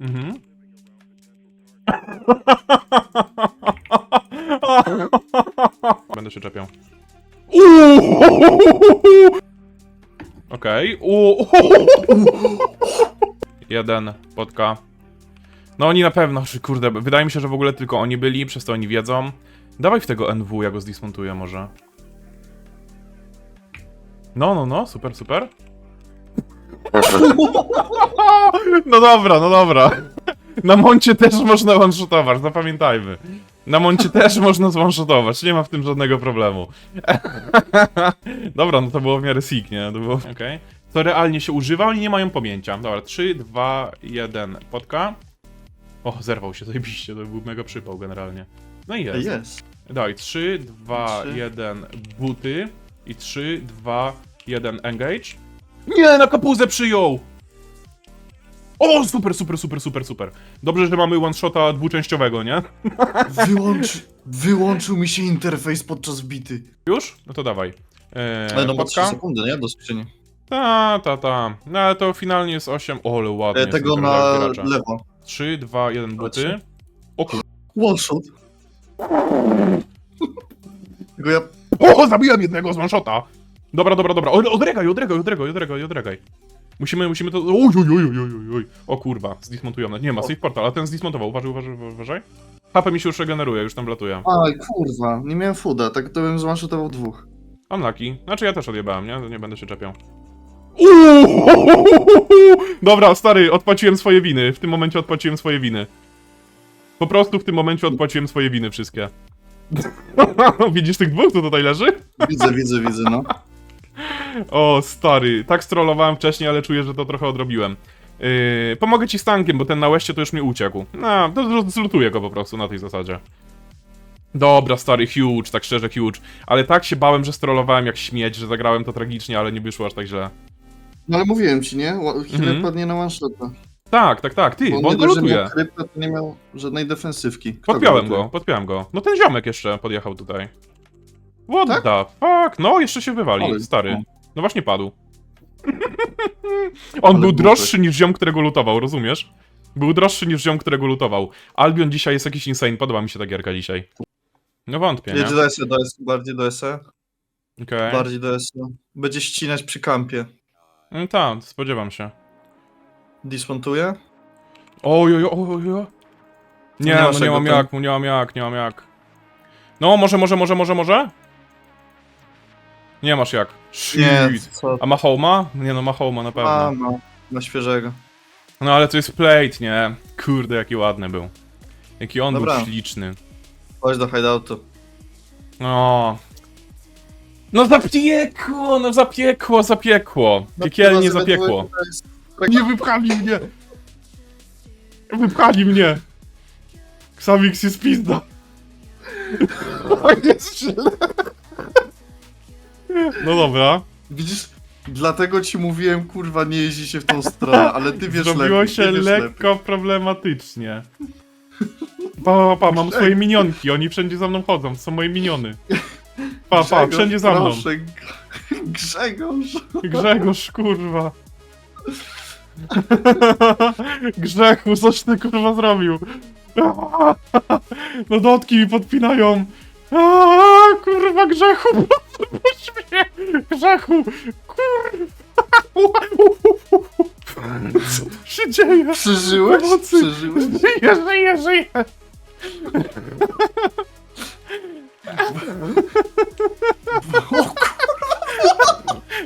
Mhm. Będę się czepiał. Okej. Jeden, podka. No oni na pewno, że kurde, wydaje mi się, że w ogóle tylko oni byli, przez to oni wiedzą. Dawaj w tego NW, ja go zdismontuję może. No, no, no, super, super. No dobra, no dobra. Na moncie też można one-shotować, zapamiętajmy. Na moncie też można one-shotować, nie ma w tym żadnego problemu. Dobra, no to było w miarę sick, nie? To było... Okej. To realnie się używa, oni nie mają pamięcia. Dobra, 3, 2, 1, podka. O, zerwał się, zajebiście, to był mega przypał generalnie. No i jest. Jest. Daj, 3, 2, Trzy. 1, buty. I 3, 2, 1, engage. Nie, na kapuzę przyjął! O, super, super, super, super, super. Dobrze, że mamy one-shota dwuczęściowego, nie? Wyłącz, wyłączył mi się interfejs podczas bity. Już? No to dawaj. Eee, Ale no ma 3 podka? sekundy, nie? Do skrzyni. Ta, ta, ta. No ale to finalnie jest 8. O, ale ładnie. E, tego na lewo. 3, 2, 1, buty. O kur... One shot. Tylko ja... O, zabiłem jednego z one-shota! Dobra, dobra, dobra. Odregaj, odregaj, odregaj, odregaj, odregaj. Musimy, musimy to... Oj, oj, oj, oj, oj. O kurwa, zdismontujemy. Nie ma, save portal, ale ten zdismontował. Uważaj, uważaj, uważaj. HP mi się już regeneruje, już tam latuje. Aj, kurwa, nie miałem fooda, tak to bym zwanshotował dwóch. Unlucky. Znaczy ja też odjebałem, nie? Nie będę się czepiał. Uuu! Dobra, stary, odpłaciłem swoje winy. W tym momencie odpłaciłem swoje winy. Po prostu w tym momencie odpłaciłem swoje winy wszystkie. Widzisz tych dwóch, co tutaj leży? Widzę, widzę, widzę, no. O, stary, tak strollowałem wcześniej, ale czuję, że to trochę odrobiłem. Yy, pomogę ci z tankiem, bo ten na łeście to już mi uciekł. No, to zlutuję go po prostu na tej zasadzie. Dobra, stary, huge, tak szczerze, huge. Ale tak się bałem, że strollowałem jak śmieć, że zagrałem to tragicznie, ale nie wyszło aż tak źle. No ale mówiłem ci, nie? Ła- Chwilę Mhm. padnie na one shota. Tak, tak, tak, ty, Bo bo on nie go lutuje. nie miał żadnej defensywki. Kto Podpiąłem lutuje? go, podpiąłem go. No ten ziomek jeszcze podjechał tutaj. What Tak? the fuck? No, jeszcze się wywali, Ale- stary. No właśnie padł. On Ale był głupy. droższy niż ziom, którego lutował, rozumiesz? Był droższy niż ziom, którego lutował. Albion dzisiaj jest jakiś insane, podoba mi się ta gierka dzisiaj. No wątpię, nie? Jedzie do SE, do SE, bardziej do SE. Okej. Bardziej do SE. Będzie ścinać przy kampie. Mm, Tak, spodziewam się. Dismontuje? Oj, oj, oj, oj, oj. Nie, Nie no nie tego mam tam. jak, nie mam jak, nie mam jak. No, może, może, może, może, może? Nie masz jak. Nie, Shit. co? A ma homa? Nie no, ma homa na A, pewno. no. Na świeżego. No ale to jest plate, nie? Kurde, jaki ładny był. Jaki on Dobra. był śliczny. Chodź do hideoutu. No. No zapiekło, no zapiekło, zapiekło. Piekielnie Chyba zapiekło. jest- Nie wypchali mnie! Wypchali mnie! Xavix jest pizda. jest źle. No dobra. Widzisz, dlatego ci mówiłem, kurwa, nie jeździ się w tą stronę, ale ty wiesz Zrobiło lepiej. się ty wiesz lekko lepiej. problematycznie. Pa, pa, pa, mam swoje minionki, oni wszędzie za mną chodzą, to są moje miniony. Pa, pa, Grzegorz, wszędzie za mną. Proszę, Grzegorz. Grzegorz, kurwa. Grzechu, coś ty kurwa zrobił? No dotki mi podpinają. Aaa, kurwa, Grzechu, puść mnie. Grzechu, kurwa. Co tu się dzieje? Przeżyłeś? Pomocy. Przeżyłeś? Żyję, żyję, żyję.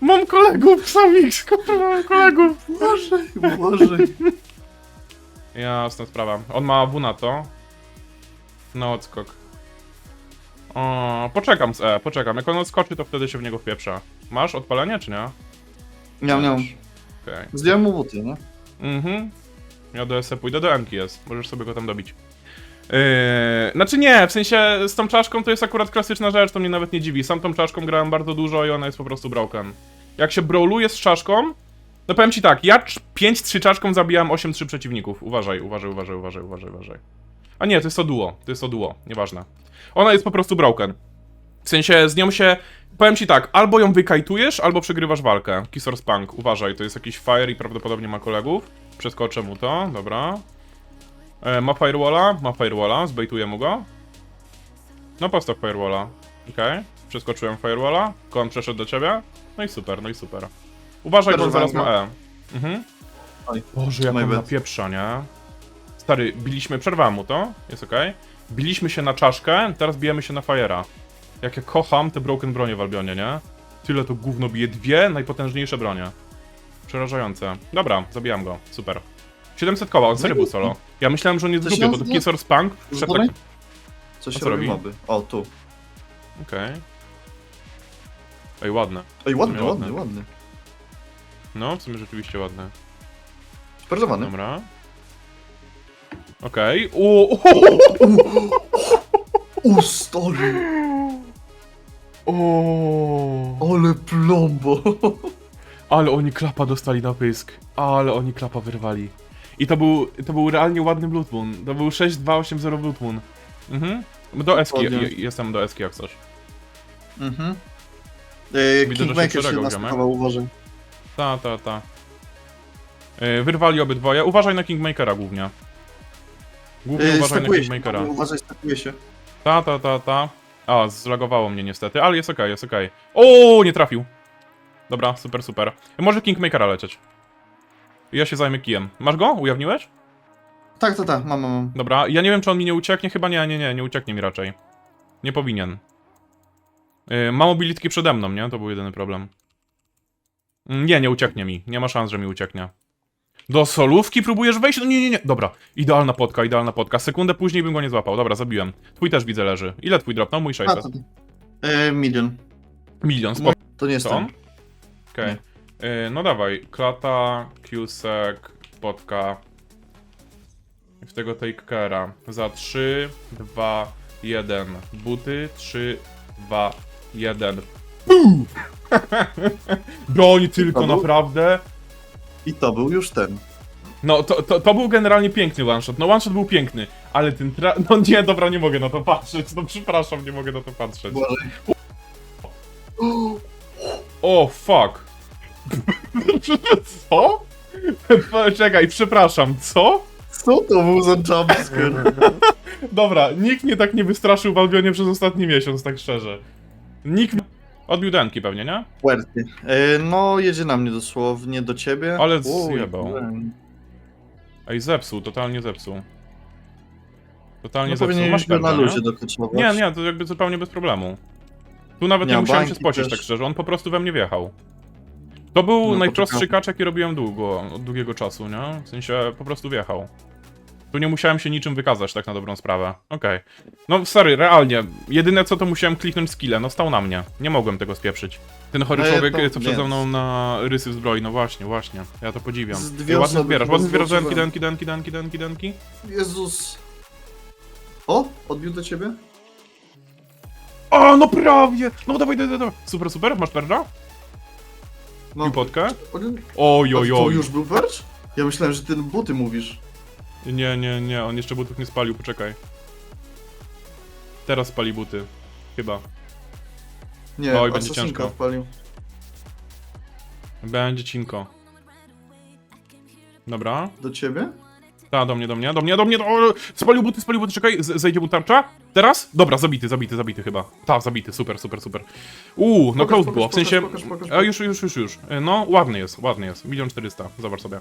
Mam kolegów, Xavix, kurwa, mam kolegów. Boże, Boże. Jasna sprawa. On ma W na to. No odskok. O, poczekam z E, poczekam. Jak on odskoczy, to wtedy się w niego wpieprza. Masz odpalenie, czy nie? Miał, miał. Okej. Zdjąłem mu buty, no. Mhm. Ja do SE pójdę, do Mki jest. Możesz sobie go tam dobić. Yy, znaczy nie, w sensie z tą czaszką to jest akurat klasyczna rzecz, to mnie nawet nie dziwi. Sam tą czaszką grałem bardzo dużo i ona jest po prostu broken. Jak się brawluje z czaszką, no powiem ci tak, ja 5-3 czaszką zabijałem 8-3 przeciwników. Uważaj, uważaj, uważaj, uważaj, uważaj, uważaj. A nie, to jest to duo, to jest to duo, nieważne. Ona jest po prostu broken. W sensie z nią się, powiem ci tak, albo ją wykajtujesz, albo przegrywasz walkę. Kisor Spunk, uważaj, to jest jakiś fire i prawdopodobnie ma kolegów. Przeskoczę mu to, dobra. E, ma firewalla? Ma firewalla, zbejtuję mu go. No postaw firewalla. Okej, przeskoczyłem firewalla, kon przeszedł do ciebie. No i super, no i super. Uważaj, bo zaraz ma E. Mhm. Oj, Boże, jak on bad. napieprza, nie? Stary, biliśmy, przerwałem mu to, jest okej. Biliśmy się na czaszkę, teraz bijemy się na Fire'a. Jak ja kocham te broken bronie w Albionie, nie? Tyle to gówno bije, dwie najpotężniejsze bronie. Przerażające. Dobra, zabijam go, super. 700 koła, on serio był solo. Ja myślałem, że on jest w dupie, bo to nazywa- Kisor Spunk wszedł Zdolej? tak... Co się co robi robi? moby? O, tu. Okej. Ej, ładne. Ej, ładny, sumie ładny, ładny. ładny. No, w sumie rzeczywiście ładne. Sparzowany. Dobra. Okej. Okay. U, stary! O, Ale plombo! Ale oni klapa dostali na pysk. Ale oni klapa wyrwali. I to był, to był realnie ładny Blood Moon. To był 6280 Blood Moon. Mhm. Do eski, jestem do eski jak coś. Mhm. E, Widzę, że się Kingmaker się przeregał, nastawał, uważaj. Ta, ta, ta. Yy, Wyrwali obydwoje. Uważaj na Kingmakera głównie. Głównie E, uważaj na stakuje się, Kingmakera. uważaj, stakuje się. Ta, ta, ta, ta. A, zlagowało mnie niestety, ale jest okej, jest okej. O, nie trafił. Dobra, super, super. Może Kingmakera lecieć. Ja się zajmę kijem. Masz go? Ujawniłeś? Tak, tak, tak, mam, mam, mam. Dobra, ja nie wiem, czy on mi nie ucieknie. Chyba nie, nie, nie, nie ucieknie mi raczej. Nie powinien. Yy, ma mobilitki przede mną, nie? To był jedyny problem. Mm, Nie, nie ucieknie mi. Nie ma szans, że mi ucieknie. Do solówki próbujesz wejść? No nie, nie, nie. Dobra, idealna potka, idealna potka. Sekundę później bym go nie złapał. Dobra, zabiłem. Twój też widzę leży. Ile twój dropnął? Mój A, 600. to, e, milion. Milion, spoko. To nie jest on? ten. Okej. Yy, No dawaj. Klata, Qsek, potka. I w tego take care'a. Za 3, 2, 1. Buty. 3, 2, 1. Puu! Broń tylko, był- naprawdę. I to był już ten. No, to, to, to był generalnie piękny one shot. No, one shot był piękny, ale ten tra... No nie, dobra, nie mogę na to patrzeć. No, przepraszam, nie mogę na to patrzeć. Uważaj. O, fuck. Co? Czekaj, przepraszam, co? Co to był za jumpscare? Dobra, nikt mnie tak nie wystraszył w Albionie przez ostatni miesiąc, tak szczerze. Nikt... Odbił denki pewnie, nie? Puerty. E, no, jedzie na mnie dosłownie, do ciebie. Ale Uj, zjebał. byłem. Ej, zepsuł, totalnie zepsuł. Totalnie No zepsuł. Masz go na perda, luzie nie? dokoczować. Nie, nie, to jakby zupełnie bez problemu. Tu nawet nie, Nie, musiałem się bańki spocić, też. tak szczerze, on po prostu we mnie wjechał. To był No, najprostszy poczekam. kacz, jaki robiłem długo, od długiego czasu, nie? W sensie, po prostu wjechał. Tu nie musiałem się niczym wykazać, tak na dobrą sprawę. Okej. No, sorry, realnie, jedyne co to musiałem kliknąć skillę, no stał na mnie. Nie mogłem tego spieprzyć. Ten chory E, człowiek, to co przed nie. mną na rysy w zbroi, no właśnie, właśnie. Ja to podziwiam. Z dwie ładnie osoby zbierasz, ładnie zbierasz denki, zobaczyłem. denki, denki, denki, denki, denki. Jezus. O, odbił do ciebie? O, no prawie! No dawaj, dawaj, dawaj. Super, super, masz perda? No, I potkę? on- Oj, oj, to oj. już był percz? Ja myślałem, że ten buty mówisz. Nie, nie, nie, on jeszcze butów nie spalił, poczekaj. Teraz spali buty. Chyba. Nie, Oj, będzie Assassinka ciężko. wpalił. Będzie cinko. Dobra. Do ciebie? Ta, do mnie, do mnie, do mnie, do mnie, do... o, Spalił buty, spalił buty, czekaj, z- zejdzie mu tarcza. Teraz? Dobra, zabity, zabity, zabity chyba. Ta, zabity, super, super, super. Uuu, no Pokaż, close pokaż, było, w pokaż, sensie... pokaż, pokaż, A już, już, już, już. E, No, ładny jest, ładny jest. Milion czterysta, zobacz sobie.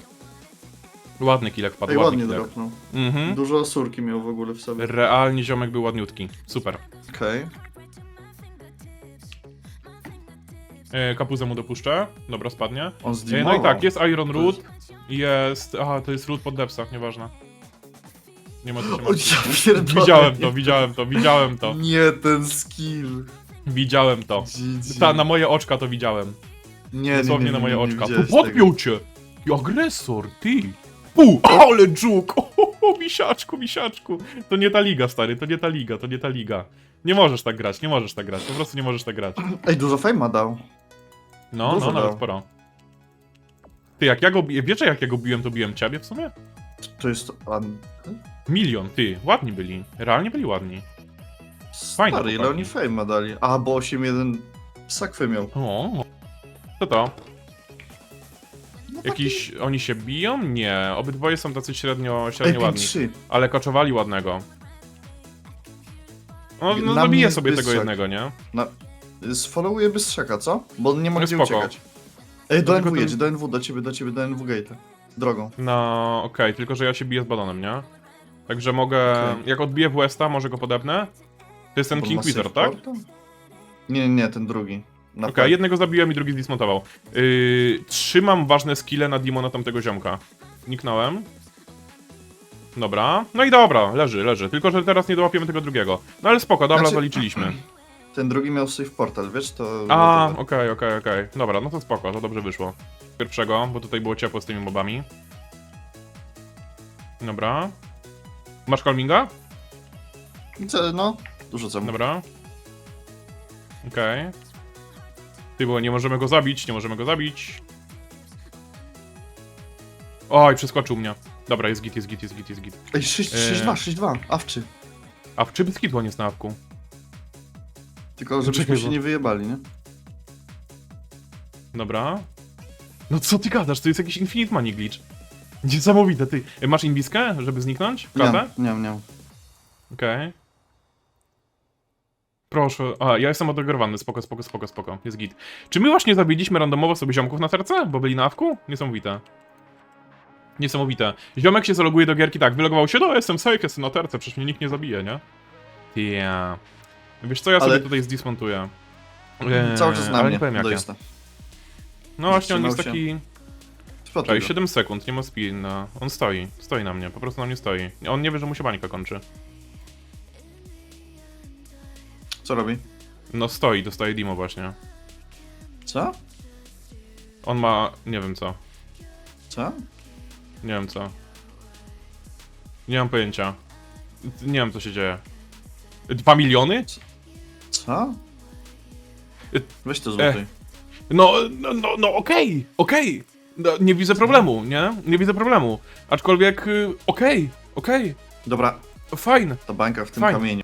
Ładny kilek wpadł, Ej, ładny ładnie kilek. dropnął. Mhm. Dużo surki miał w ogóle w sobie. Realnie ziomek był ładniutki. Super. Okej. E, kapuzę mu dopuszczę. Dobra, spadnie. On E, no i tak, jest Iron Root. Jest... Aha, to jest Root pod depsach, nieważne. Nie ma co się O, martwić. ja pierdolę. Widziałem to, widziałem to, widziałem to. Nie, ten skill. Widziałem to. GG. Ta, na moje oczka to widziałem. Nie, nie, nie, Dosłownie nie, na moje nie, nie oczka. widziałeś To podpiął cię! I agresor, ty! Pu, ale dżuk! O, o, o, misiaczku, misiaczku! To nie ta liga, stary, to nie ta liga, to nie ta liga. Nie możesz tak grać, nie możesz tak grać, po prostu nie możesz tak grać. Ej, dużo fejma dał. No, Dużo no, nawet dał. sporo. Ty, jak ja go wiecie jak ja go biłem, to biłem ciebie w sumie? To jest... An... Milion, ty, ładni byli. Realnie byli ładni. Fajne Stary, ile chłopaki. oni fejma dali? A, bo 8-1 sakwy miał. O, co to? No Jakiś... Oni się biją? Nie. Obydwoje są tacy średnio, średnio ładni. 3. Ale koczowali ładnego. No, no Na zabiję mnie sobie tego bystrzak. jednego, nie? Na... Sfollowuję Bystrzaka, co? Bo on nie ma No gdzie spoko. uciekać. Ej, do NW ten- jedź, do NW, do ciebie, do ciebie, do NW Gate. Drogą. No, okej, tylko że ja się biję z balonem, nie? Także mogę... Okej. Jak odbiję w Westa, może go podepnę? To jest ten Bo King ma Wizard, tak? nie, nie, ten drugi. Okej, P. jednego zabiłem i drugi zdismontował. Yy, trzymam ważne skille na demona tamtego ziomka. Niknąłem. Dobra. No i dobra, leży, leży. Tylko, że teraz nie dołapiemy tego drugiego. No ale spoko, dobra, Znaczy- zaliczyliśmy. Ten drugi miał save portal, wiesz, to... A, okej, okej, okej. Dobra, no to spoko, to dobrze wyszło. Pierwszego, bo tutaj było ciepło z tymi mobami. Dobra. Masz calminga? Co, No, dużo co. Dobra. Okej. Ty, bo nie możemy go zabić, nie możemy go zabić. Oj, przeskoczył mnie. Dobra, jest git, jest git, jest git, jest git. Ej, 6, Eee. 6-2, 6-2, awczy. A w czym nie jest na awku? Tylko żebyśmy Czekaj, się bo- nie wyjebali, nie? Dobra. No co ty gadasz? To jest jakiś Infinite Money glitch. Niesamowite, ty. E, Masz inwiskę, żeby zniknąć? Nie, Klatę? nie, nie. Okej. Proszę. A, ja jestem odegrywany. Spoko, spoko, spoko, spoko. Jest git. Czy my właśnie zabiliśmy randomowo sobie ziomków na serce? Bo byli na awku? Niesamowite. Niesamowite. Ziomek się zaloguje do gierki tak, wylogował się, no jestem safe, jestem na terce, przecież mnie nikt nie zabije, nie? Yeah. Wiesz co, ja Ale- sobie tutaj zdismontuję. Eee, Cały czas na ale mnie, nie powiem jakie. doista. No właśnie, on jest się. taki... Czekaj, go. 7 sekund, nie ma spina. On stoi, stoi na mnie, po prostu na mnie stoi. On nie wie, że mu się bańka kończy. Co robi? No stoi, dostaje Dimo właśnie. Co? On ma... nie wiem co. Co? Nie wiem co. Nie mam pojęcia. Nie wiem co się dzieje. Dwa miliony? Co? Y- Weź to złoty. No, no, no, no okej, okej. No, nie widzę problemu, nie? Nie widzę problemu. Aczkolwiek, y, okej, okej, Dobra, fajne. ta bańka w tym Fajnie. kamieniu.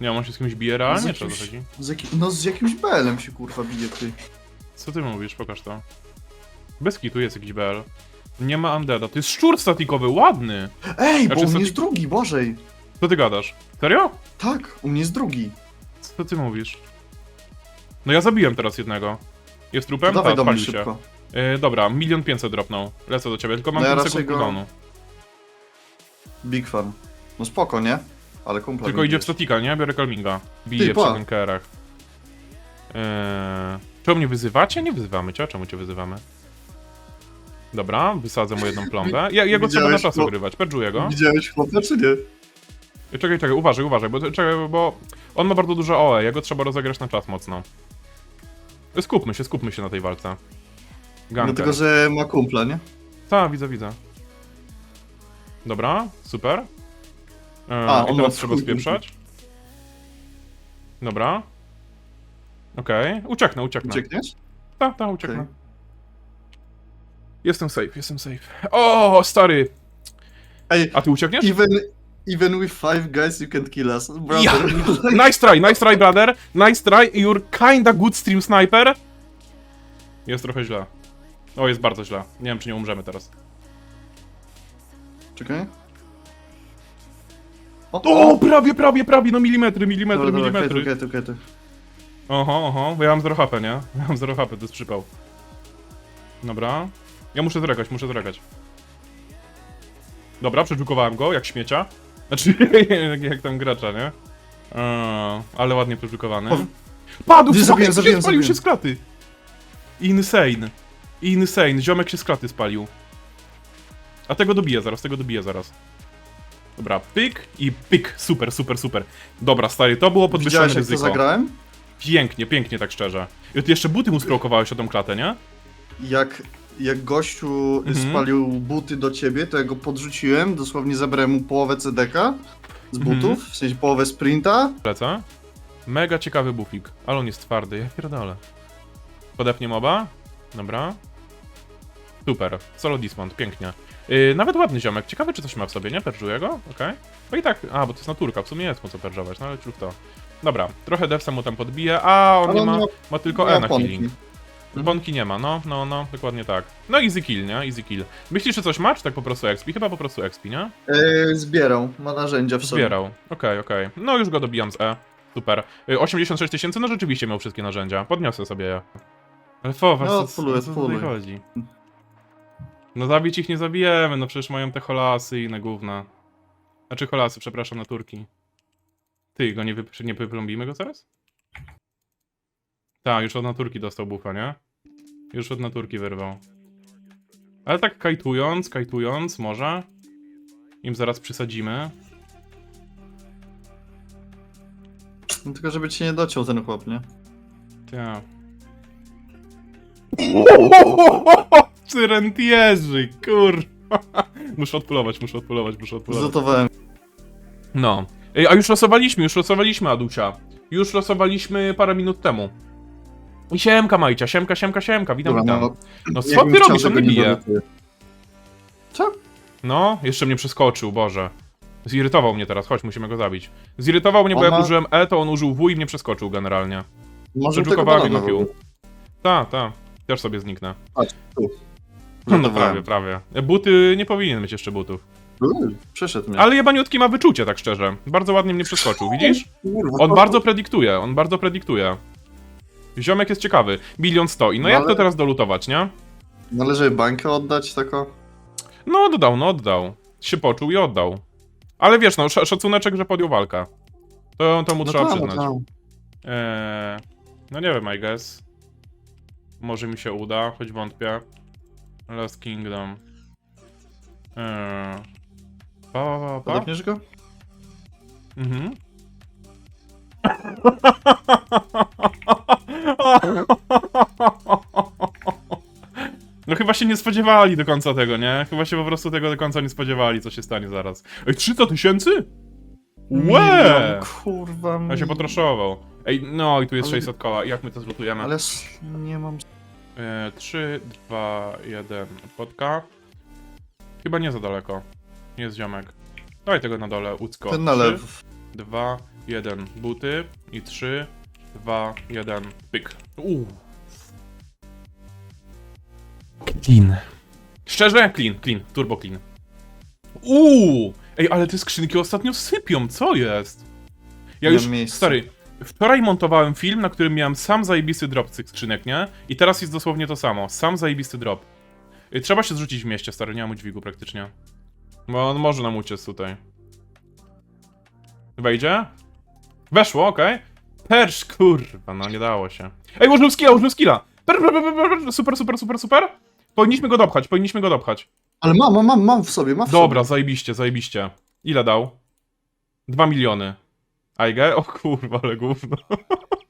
Nie on się z kimś bije realnie, czy o co jakimś- chodzi? Z jaki... No z jakimś BL-em się kurwa bije ty. Co ty mówisz? Pokaż to. Bez kitu jest jakiś BL. Nie ma Undeada. To jest szczur statikowy, ładny. Ej, bo Znaczy, u mnie co jest drugi, Bożej. Co ty gadasz? Serio? Tak, u mnie jest drugi. Co ty mówisz? No ja zabiłem teraz jednego. Jest trupem? Dawaj Tak, do mnie szybko. E, dobra, milion pięćset dropnął. Lecę do ciebie, tylko mam No ja 5 raczej sekund go- cooldownu. Big fan. No spoko, nie? Ale kumpla Tylko mi idzie w bije. statika, nie? Biorę calminga. Biję Ty, przy pa. bunkerach. Eee, czemu mnie wyzywacie? Nie wyzywamy cię, a czemu cię wyzywamy? Dobra, wysadzę mu jedną plombę. Ja, ja go trzeba na Widziałeś czas go? ogrywać, perdżuję go. Widziałeś chłopca, czy nie? Czekaj, czekaj, uważaj, uważaj, bo, czekaj, bo on ma bardzo dużo OE, jego trzeba rozegrać na czas mocno. Skupmy się, skupmy się na tej walce. Ganker. Dlatego, że ma kumpla, nie? Tak, widzę, widzę. Dobra, super. E, A, I on teraz ma trzeba spieprzać. Dobra. Okej, ucieknę, ucieknę. Uciekniesz? Tak, tak, ucieknę. Okej. Jestem safe, jestem safe. O, stary! Ej, A ty uciekniesz? even, even with five guys you can kill us. Brother. Nice try, nice try, brother. Nice try, you're kinda good stream sniper. Jest trochę źle. O, jest bardzo źle. Nie wiem, czy nie umrzemy teraz. Czekaj. O, prawie, prawie, prawie, no milimetry, milimetry, Dobra, dobra, milimetry. okej, okej, okej. Oho, oho, bo ja mam 0 HP, nie? Ja mam 0 HP, to jest przypał. Dobra. Ja muszę zregać, muszę zregać. Dobra, przeszukowałem go, jak śmiecia. Znaczy, jak, jak tam gracza, nie? Eee, ale ładnie przeszukowany. O, Padł, nie, fuck, zabiłem, się zabiłem, spalił się z klaty. Insane. Insane, ziomek się z klaty spalił. A tego dobiję zaraz, tego dobiję zaraz. Dobra, pyk i pyk, super, super, super. Dobra, stary, to było podwyższone Widziałeś, jak to ryzyko. zagrałem? Pięknie, pięknie, tak szczerze. I ty jeszcze buty mu sprowokowałeś o tą klatę, nie? Jak, jak gościu Mhm. spalił buty do ciebie, to ja go podrzuciłem, dosłownie zabrałem mu połowę CDK z Mhm. butów, w sensie połowę sprinta. Lecę. Mega ciekawy bufik, ale on jest twardy, ja pierdolę. Podepnie moba. Dobra. Super, solo dismount, pięknie. Yy, nawet ładny ziomek, ciekawy czy coś ma w sobie, nie? Perdżuję go? Okej. No i tak, a, bo to jest naturka, w sumie jest mu co perdżować, no ale ciuch to. Dobra, trochę devsa mu tam podbije, a on nie ma, ma- tylko E na healing. Bonki nie ma, no, no, no, dokładnie tak. No easy kill, nie? Easy kill. Myślisz, że coś ma, czy tak po prostu expi? Chyba po prostu expi, nie? Yy, zbierał, ma narzędzia w sobie. Zbierał. Okej, okej. No już go dobijam z E. Super. Y, 86 tysięcy, no rzeczywiście miał wszystkie narzędzia. Podniosę sobie je. Ale fowa, No, co, co, puluję, co chodzi? No zabić ich nie zabijemy, no przecież mają te holasy i inne gówna. Znaczy holasy, przepraszam, na turki. Ty, go nie, wy, nie wypląbimy go zaraz? Tak, już od naturki dostał bufa, nie? Już od naturki wyrwał. Ale tak kajtując, kajtując, może. Im zaraz przysadzimy. No, tylko żeby ci nie dociął ten chłop, nie? Tak. Cyrentierzy, kur... muszę odpulować, muszę odpulować, muszę odpulować. Zlutowałem. No. Ej, a już losowaliśmy, już losowaliśmy Aducia. Już losowaliśmy parę minut temu. I siemka Majcia, siemka, siemka, siemka, witam, Dobra, witam. no, No co ty chciał, robisz, on tego mnie nie bije. Co? No, jeszcze mnie przeskoczył, Boże. Zirytował mnie teraz, chodź, musimy go zabić. Zirytował mnie, bo jak użyłem E, to on użył W i mnie przeskoczył generalnie. Może tego banana pił. Ta, ta. Też sobie zniknę. No prawie, prawie. Buty, nie powinien mieć jeszcze butów. Uuu, Przeszedł mnie. Ale jebaniutki ma wyczucie, tak szczerze. Bardzo ładnie mnie przeskoczył, widzisz? Kurwa, On bardzo prediktuje, on bardzo prediktuje. Ziomek jest ciekawy. Bilion stoi. No No jak ale- to teraz dolutować, nie? Należy bańkę oddać tako? No oddał, no oddał. Się poczuł i oddał. Ale wiesz, no sz szacuneczek, że podjął walkę. To, to mu trzeba tak, przyznać. tak. Eee, no nie wiem, I guess. Może mi się uda, choć wątpię. Last Kingdom. Eee. Pa, pa, pa, pa. Podepniesz go? Mhm. No chyba się nie spodziewali do końca tego, nie? Chyba się po prostu tego do końca nie spodziewali, co się stanie zaraz. Ej, 300 tysięcy? Łe! Milion, Kurwa. Ja się milion. potraszował. Ej, no i tu jest Ale- 600 koła. Jak my to zlutujemy? Ale s- nie mam... E, 3, 2, 1, podka. Chyba nie za daleko. Jest ziomek. Daj tego na dole, Ucko. Ten na Trzy, lewo. 2, 1, buty. I 3, 2, 1, pyk. Uuu. Clean. Szczerze? Clean, clean, turbo clean. Uuu! Ej, ale te skrzynki ostatnio sypią, co jest? Ja już, stary, wczoraj montowałem film, na którym miałem sam zajebisty drop z tych skrzynek, nie? I teraz jest dosłownie to samo, sam zajebisty drop. Y, Trzeba się zrzucić w mieście, stary, nie mam udźwigu praktycznie. Bo on może nam uciec tutaj. Wejdzie? Weszło, okej. Persz, kurwa, no nie dało się. Ej, użył skilla, użył skilla! Per, per, per, per, per, Super, super, super, super! Powinniśmy go dopchać, powinniśmy go dopchać. Ale mam, mam, mam, mam w sobie, mam w Dobra, zajebiście, zajebiście. Ile dał? Dwa miliony. Aige? O kurwa, ale gówno.